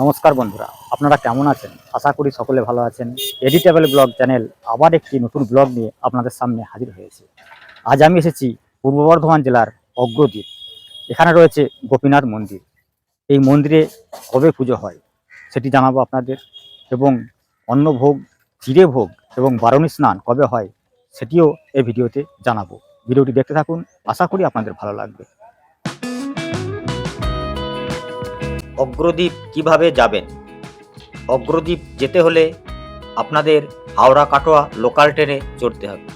নমস্কার বন্ধুরা, আপনারা কেমন আছেন? আশা করি সকলে ভালো আছেন। এডিটেবল ব্লগ চ্যানেল আবার একটি নতুন ব্লগ নিয়ে আপনাদের সামনে হাজির হয়েছে। আজ আমি এসেছি পূর্ব বর্ধমান জেলার অগ্রদ্বীপ। এখানে রয়েছে গোপীনাথ মন্দির। এই মন্দিরে কবে পুজো হয় সেটি জানাব আপনাদের এবং অন্নভোগ চিড়ে ভোগ এবং বারণী স্নান কবে হয় সেটিও এই ভিডিওতে জানাব। ভিডিওটি দেখতে থাকুন, আশা করি আপনাদের ভালো লাগবে। অগ্রদ্বীপ কীভাবে যাবেন? অগ্রদ্বীপ যেতে হলে আপনাদের হাওড়া কাটোয়া লোকাল ট্রেনে চড়তে হবে।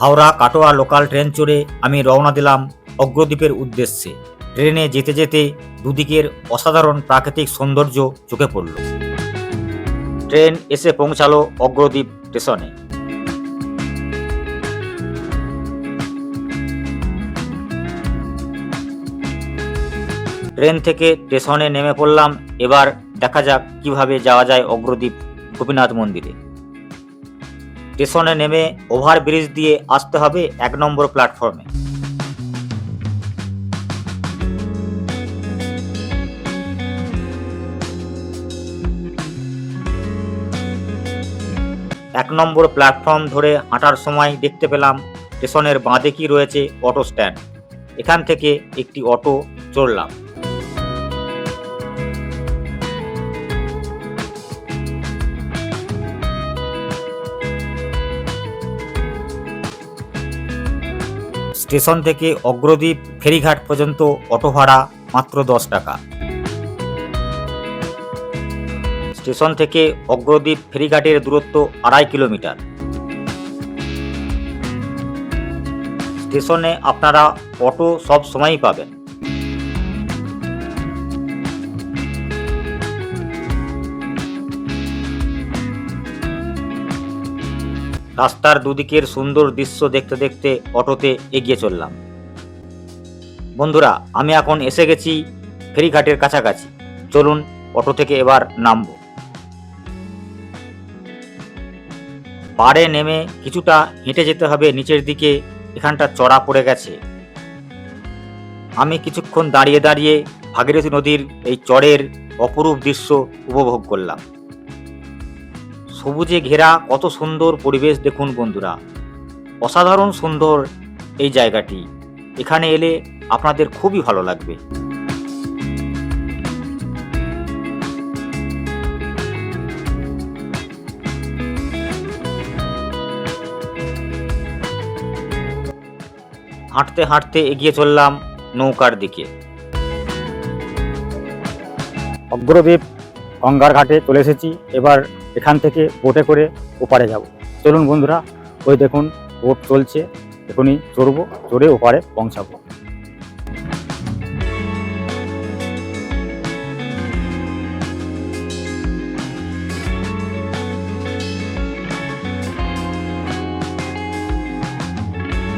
হাওড়া কাটোয়া লোকাল ট্রেন চড়ে আমি রওনা দিলাম অগ্রদ্বীপের উদ্দেশ্যে। ট্রেনে যেতে যেতে দুদিকের অসাধারণ প্রাকৃতিক সৌন্দর্য চোখে পড়ল। ট্রেন এসে পৌঁছালো অগ্রদ্বীপ স্টেশনে ট্রেন থেকে স্টেশনে নেমে পড়লাম। এবার দেখা যাক কীভাবে যাওয়া যায় অগ্রদ্বীপ গোপীনাথ মন্দিরে। স্টেশনে নেমে ওভারব্রিজ দিয়ে আসতে হবে এক নম্বর প্ল্যাটফর্মে। এক নম্বর প্ল্যাটফর্ম ধরে হাঁটার সময় দেখতে পেলাম স্টেশনের বাঁদিকেই রয়েছে অটো স্ট্যান্ড। এখান থেকে একটি অটো চড়লাম। স্টেশন থেকে অগ্রদ্বীপ ফেরিঘাট পর্যন্ত অটো ভাড়া মাত্র দশ টাকা। স্টেশন থেকে অগ্রদ্বীপ ফেরিঘাটের দূরত্ব আড়াই কিলোমিটার। স্টেশনে আপনারা অটো সব সময়ই পাবেন। রাস্তার দুদিকের সুন্দর দৃশ্য দেখতে দেখতে অটোতে এগিয়ে চললাম। বন্ধুরা, আমি এখন এসে গেছি ফেরিঘাটের কাছাকাছি। চলুন, অটো থেকে এবার নামব। পাড়ে নেমে কিছুটা হেঁটে যেতে হবে নিচের দিকে, এখানটা চড়া পড়ে গেছে। আমি কিছুক্ষণ দাঁড়িয়ে দাঁড়িয়ে ভাগীরথী নদীর এই চড়ের অপরূপ দৃশ্য উপভোগ করলাম। সবুজে ঘেরা কত সুন্দর পরিবেশ দেখুন বন্ধুরা। অসাধারণ সুন্দর এই জায়গাটি। এখানে এলে আপনাদের খুবই ভালো লাগবে। হাঁটতে হাঁটতে এগিয়ে চললাম নৌকার দিকে। অগ্রদ্বীপ গঙ্গার ঘাটে চলে এসেছি। এবার এখান থেকে বোটে করে ওপারে যাব। চলুন বন্ধুরা, ওই দেখুন বোট চলছে। এখনই চড়বো, চড়ে ওপারে পৌঁছাবো।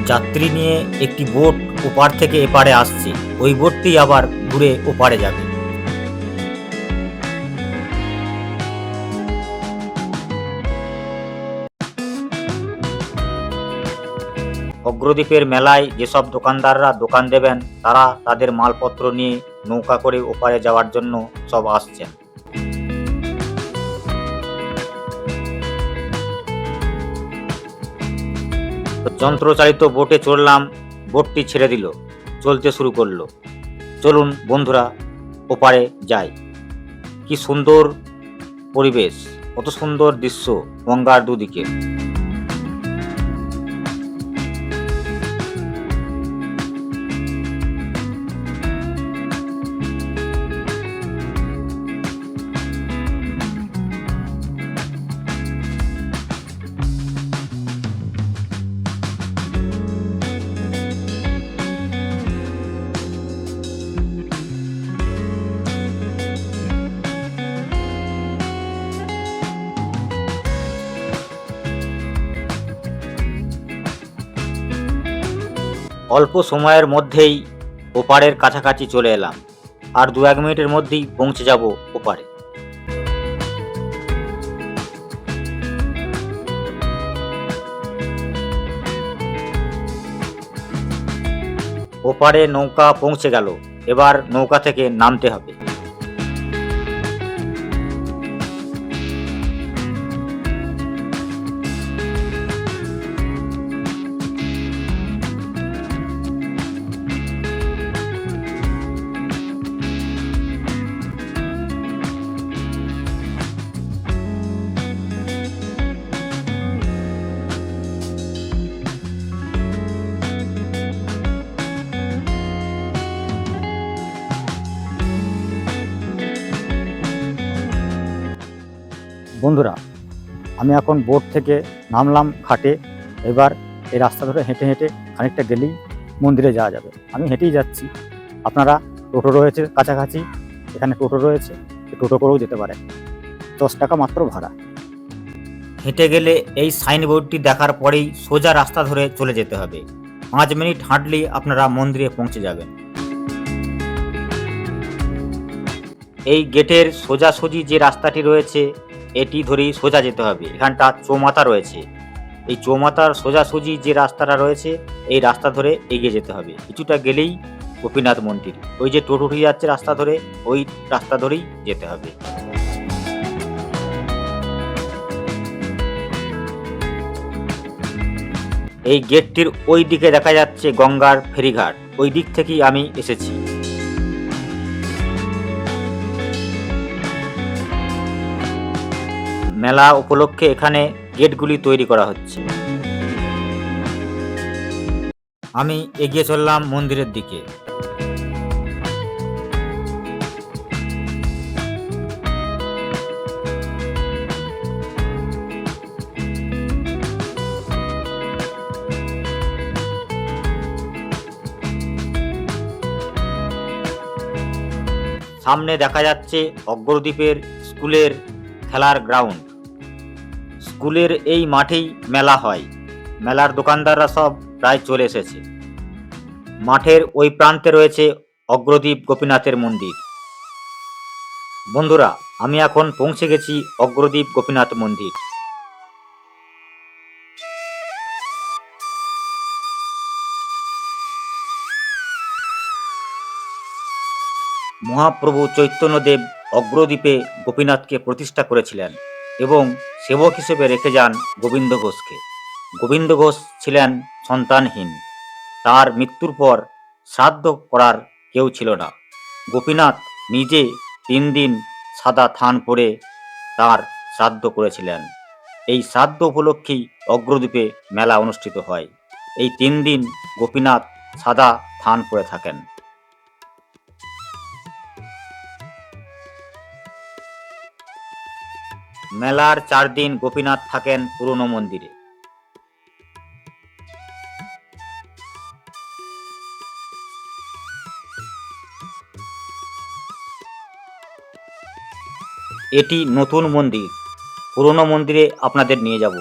যাত্রী নিয়ে একটি বোট ওপার থেকে এপারে আসছে। ওই বোটটি আবার ঘুরে ওপারে যাবে। অগ্রদ্বীপের মেলায় যেসব দোকানদাররা দোকান দেবেন, তারা তাদের মালপত্র নিয়ে নৌকা করে ওপারে যাওয়ার জন্য সব আসছেন। যন্ত্রচালিত বোটে চড়লাম, বোটটি ছেড়ে দিল, চলতে শুরু করল। চলুন বন্ধুরা, ওপারে যাই। কি সুন্দর পরিবেশ, কত সুন্দর দৃশ্য গঙ্গার দুদিকে। অল্প সময়ের মধ্যেই ওপারের কাছাকাছি চলে এলাম। আর দু এক মিনিটের মধ্যেই পৌঁছে যাব ওপারে। ওপারে নৌকা পৌঁছে গেল। এবার নৌকা থেকে নামতে হবে। বন্ধুরা, আমি এখন বোট থেকে নামলাম ঘাটে। এবার এই রাস্তা ধরে হেঁটে হেঁটে খানিকটা গেলেই মন্দিরে যাওয়া যাবে। আমি হেঁটেই যাচ্ছি। আপনারা টোটো রয়েছে কাছাকাছি, এখানে টোটো রয়েছে টোটো করেও যেতে পারেন। দশ টাকা মাত্র ভাড়া। হেঁটে গেলে এই সাইনবোর্ডটি দেখার পরেই সোজা রাস্তা ধরে চলে যেতে হবে। পাঁচ মিনিট হাঁটলেই আপনারা মন্দিরে পৌঁছে যাবেন। এই গেটের সোজাসুজি যে রাস্তাটি রয়েছে এটি ধরেই সোজা যেতে হবে। এখানটা চৌমাথা রয়েছে। এই চৌমাথার সোজাসুজি যে রাস্তাটা রয়েছে, এই রাস্তা ধরে এগিয়ে যেতে হবে। কিছুটা গেলেই গোপীনাথ মন্দির। ওই যে টোটোটি যাচ্ছে রাস্তা ধরে, ওই রাস্তা ধরেই যেতে হবে। এই গেটটির ওই দিকে দেখা যাচ্ছে গঙ্গার ফেরিঘাট। ওই দিক থেকেই আমি এসেছি। মেলা উপলক্ষে এখানে গেটগুলি তৈরি করা হচ্ছে। আমি এগিয়ে চললাম মন্দিরের দিকে। সামনে দেখা যাচ্ছে অগ্রদ্বীপের স্কুলের খেলার গ্রাউন্ড। স্কুলের এই মাঠেই মেলা হয়। মেলার দোকানদাররা সব প্রায় চলে এসেছে। মাঠের ওই প্রান্তে রয়েছে অগ্রদ্বীপ গোপীনাথের মন্দির। বন্ধুরা, আমি এখন পৌঁছে গেছি অগ্রদ্বীপ গোপীনাথ মন্দির। মহাপ্রভু চৈতন্যদেব অগ্রদ্বীপে গোপীনাথকে প্রতিষ্ঠা করেছিলেন। এবং সেবক হিসেবে রেখে যান গোবিন্দ ঘোষকে। গোবিন্দ ঘোষ ছিলেন সন্তানহীন। তার মৃত্যুর পর শ্রাদ্ধ করার কেউ ছিল না। গোপীনাথ নিজে তিন দিন সাদা থান পরে তার শ্রাদ্ধ করেছিলেন। এই শ্রাদ্ধ উপলক্ষেই অগ্রদ্বীপে মেলা অনুষ্ঠিত হয়। এই তিন দিন গোপীনাথ সাদা থান পরে থাকেন। মেলার চার দিন গোপীনাথ থাকেন পুরনো মন্দিরে। এটি নতুন মন্দির। পুরনো মন্দিরে আপনাদের নিয়ে যাব।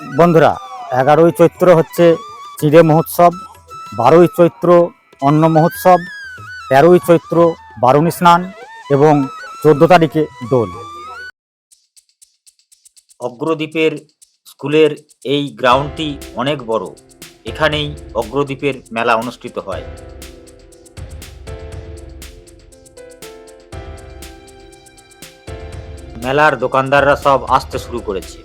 বন্ধুরা, এগারোই চৈত্র হচ্ছে চিড়ে মহোৎসব, বারোই চৈত্র অন্ন মহোৎসব, তেরোই চৈত্র বারুণী স্নান এবং চোদ্দ তারিখে দোল। অগ্রদ্বীপের স্কুলের এই গ্রাউন্ডটি অনেক বড়। এখানেই অগ্রদ্বীপের মেলা অনুষ্ঠিত হয়। মেলার দোকানদাররা সব আসতে শুরু করেছে।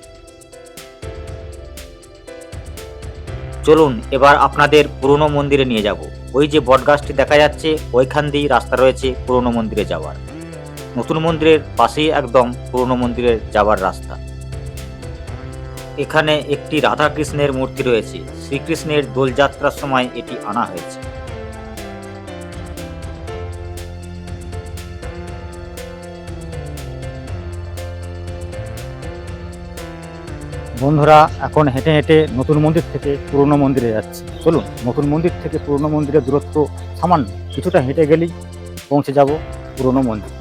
চলুন এবার আপনাদের পুরনো মন্দিরে নিয়ে যাব। ওই যে বটগাছটি দেখা যাচ্ছে, ওইখান দিয়েই রাস্তা রয়েছে পুরনো মন্দিরে যাওয়ার। নতুন মন্দিরের পাশেই একদম পুরনো মন্দিরে যাওয়ার রাস্তা। এখানে একটি রাধাকৃষ্ণের মূর্তি রয়েছে। শ্রীকৃষ্ণের দোলযাত্রার সময় এটি আনা হয়েছে। বন্ধুরা, এখন হেঁটে হেঁটে নতুন মন্দির থেকে পুরনো মন্দিরে যাচ্ছি। চলুন, নতুন মন্দির থেকে পুরনো মন্দিরের দূরত্ব সামান্য কিছুটা হেঁটে গেলেই পৌঁছে যাব পুরনো মন্দির।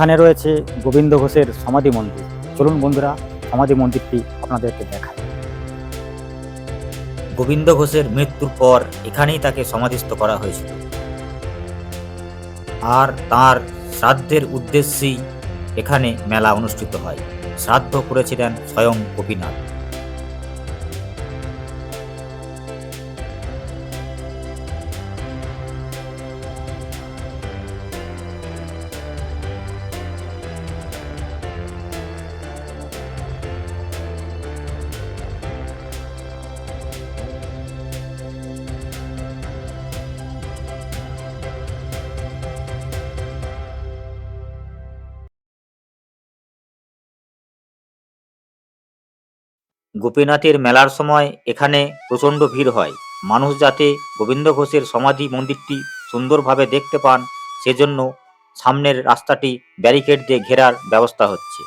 এখানে রয়েছে গোবিন্দ ঘোষের সমাধি মন্দির। চলুন বন্ধুরা, সমাধি মন্দিরটি আপনাদেরকে দেখায় গোবিন্দ ঘোষের মৃত্যুর পর এখানেই তাকে সমাধিস্থ করা হয়েছিল। আর তার শ্রাদ্ধের উদ্দেশ্যেই এখানে মেলা অনুষ্ঠিত হয়। শ্রাদ্ধ করেছিলেন স্বয়ং গোপীনাথ। গোপীনাথের মেলার সময় এখানে প্রচণ্ড ভিড় হয়। মানুষ যাতে গোবিন্দ ঘোষের সমাধি মন্দিরটি সুন্দরভাবে দেখতে পান, সেজন্য সামনের রাস্তাটি ব্যারিকেড দিয়ে ঘেরার ব্যবস্থা হচ্ছে।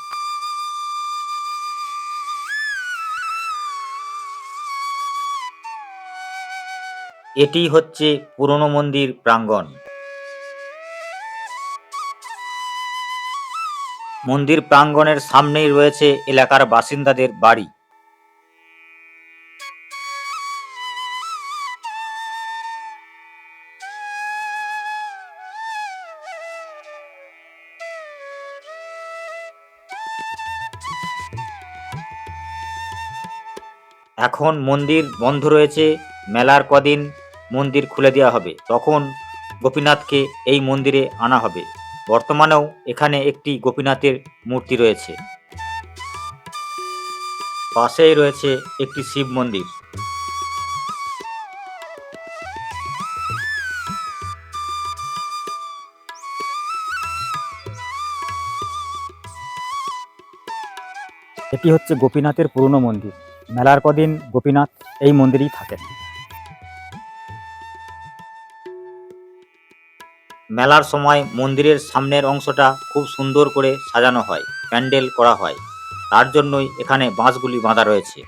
এটি হচ্ছে পুরনো মন্দির প্রাঙ্গণ। মন্দির প্রাঙ্গণের সামনেই রয়েছে এলাকার বাসিন্দাদের বাড়ি। এখন মন্দির বন্ধ রয়েছে, মেলার কদিন মন্দির খুলে দেওয়া হবে। তখন গোপীনাথকে এই মন্দিরে আনা হবে। বর্তমানেও এখানে একটি গোপীনাথের মূর্তি রয়েছে। পাশেই রয়েছে একটি শিব মন্দির। এটি হচ্ছে গোপীনাথের পুরনো মন্দির। মেলার কদিন গোপীনাথ এই মন্দিরেই থাকেন। মেলার সময় মন্দিরের সামনের অংশটা খুব সুন্দর করে সাজানো হয়, প্যান্ডেল করা হয়। তার জন্যই এখানে বাঁশগুলি বাঁধা রয়েছে।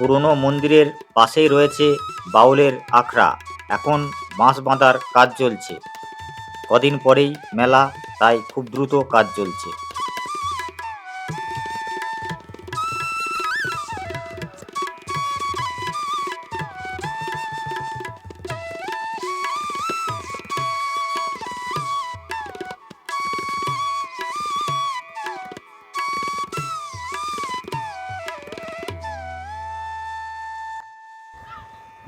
পুরনো মন্দিরের পাশেই রয়েছে বাউলের আখড়া। এখন বাঁশ বাঁধার কাজ চলছে। কদিন পরেই মেলা, তাই খুব দ্রুত কাজ চলছে।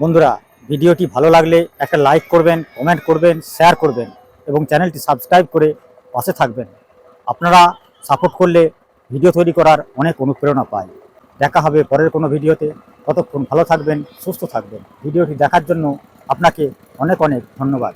বন্ধুরা, ভিডিওটি ভালো লাগলে একটা লাইক করবেন কমেন্ট করবেন শেয়ার করবেন এবং চ্যানেলটি সাবস্ক্রাইব করে পাশে থাকবেন। আপনারা সাপোর্ট করলে ভিডিও তৈরি করার অনেক অনুপ্রেরণা পায় দেখা হবে পরের কোনো ভিডিওতে। ততক্ষণ ভালো থাকবেন, সুস্থ থাকবেন। ভিডিওটি দেখার জন্য আপনাকে অনেক অনেক ধন্যবাদ।